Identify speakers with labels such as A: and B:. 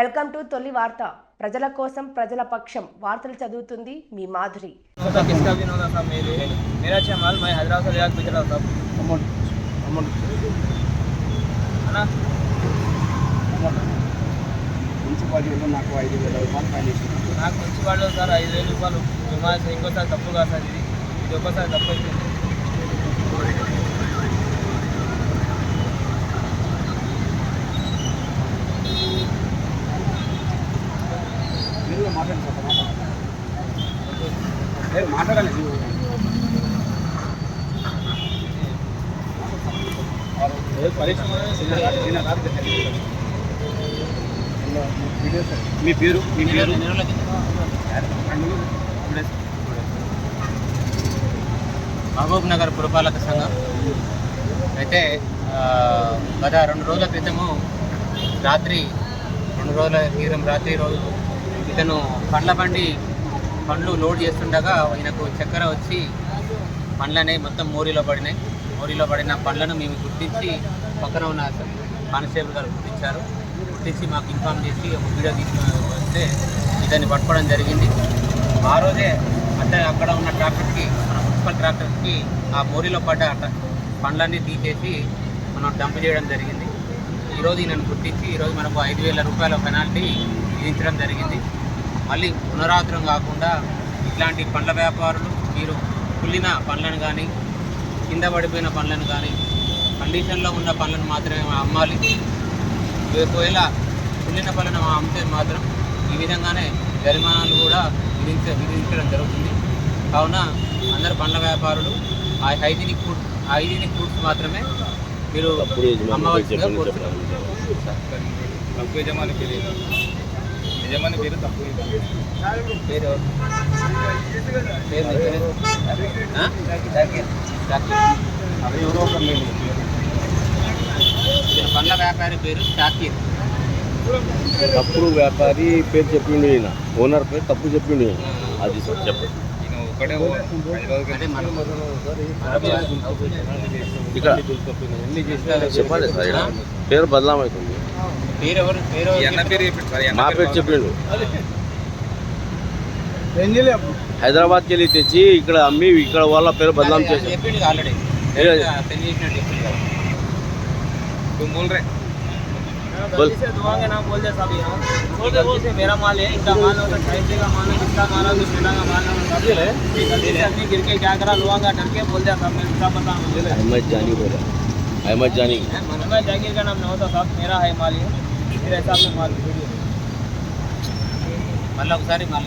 A: Welcome to తొలి వార్త. ప్రజల కోసం ప్రజల పక్షం. వార్తలు చదువుతుంది మీ మాధురి.
B: నాకు ఐదు వేల
C: నాకు సార్ ఐదు వేల రూపాయలు ఇంకోసారి తప్పు కాదు సార్ ఇది ఇది ఒకసారి తప్పు అయిపోయింది
B: మాట్లాడాలి మీరు. ఏ మీ పేరు మీ పేరు
D: మహబూబ్ నగర్ పురపాలక సంఘం అయితే గత రెండు రోజుల క్రితము రాత్రి రెండు రోజుల క్రితం రాత్రి రోజు ఇతను పండ్ల బండి పండ్లు లోడ్ చేస్తుండగా ఈయనకు చక్కెర వచ్చి పండ్లనే మొత్తం మోరీలో పడినాయి. మోరీలో పడిన పండ్లను మేము గుర్తించి పక్కన ఉన్న కానిస్టేబుల్ గారు గుర్తించారు. గుర్తించి మాకు ఇన్ఫామ్ చేసి ఒక వీడియో తీసుకుని వస్తే ఇతన్ని పట్టుకోవడం జరిగింది. ఆ రోజే అంటే అక్కడ ఉన్న ట్రాక్టర్కి మన మున్సిపల్ ట్రాక్టర్కి ఆ మోరీలో పడ్డ పండ్లన్నీ తీసేసి మనం డంప్ చేయడం జరిగింది. ఈరోజు ఈయనను గుర్తించి ఈరోజు మనకు ఐదు వేల రూపాయల పెనాల్టీ విధించడం జరిగింది. మళ్ళీ పునరావృతం కాకుండా ఇట్లాంటి పండ్ల వ్యాపారులు మీరు కుళ్ళిన పండ్లను కానీ కింద పడిపోయిన పండ్లను కానీ కండిషన్లో ఉన్న పండ్లను మాత్రమే అమ్మాలి. ఒకవేళ కుళ్ళిన పళ్ళను అమ్మితే మాత్రం ఈ విధంగానే జరిమానాలు కూడా విధించ విధించడం జరుగుతుంది. కావున అందరు పండ్ల వ్యాపారులు ఆ హైజీనిక్ ఫుడ్ హైజీనిక్ ఫుడ్స్ మాత్రమే మీరు అమ్మవలసిందిగా కోరుతున్నాను
C: తప్పు యజమాని పేరు తప్పు
D: పేరు.
B: అది ఎవరో
D: పండ్ల వ్యాపారి పేరు షాకీర్
E: తప్పుడు వ్యాపారి పేరు చెప్పిండు ఈయన. ఓనర్ పేరు తప్పు చెప్పిండు ఈయన. అది సార్ చెప్పండి ఇక్కడ. చెప్పాలి సార్. పేరు బదలాం అవుతుంది
D: పేరు ఎవరు పేరు
C: ఈ అన్న పేరు చెప్పిండు సార్ ఈ అన్న
E: మా పేరు చెప్పిండు
B: ఏం చేయలేదు
E: హైదరాబాద్కి వెళ్ళి తెచ్చి ఇక్కడ అమ్మి ఇక్కడ వాళ్ళ పేరు బదలాం
D: అది
E: చేశారు
D: చెప్పిండు ఆల్రెడీ
E: ఏ-
D: పెళ్లి చేసినట్టు చెప్పిండు కదా
C: तुम बोल रहे
E: बोल।
C: से दुआंगे ना बोल दे सब यहाँ गलती से मेरा माल है इनका माल होता है ढाई का माल है इसका माल है सेना का माल है गलती से आदमी गिर के क्या करा लुआंगा डर के बोल दिया साहब मैं इसका पता
E: अहमद जानी बोला अहमद जानी।
C: अहमद जागीर का नाम नौता साहब मेरा है माल मेरे हिसाब से माल।
D: मतलब सारे माल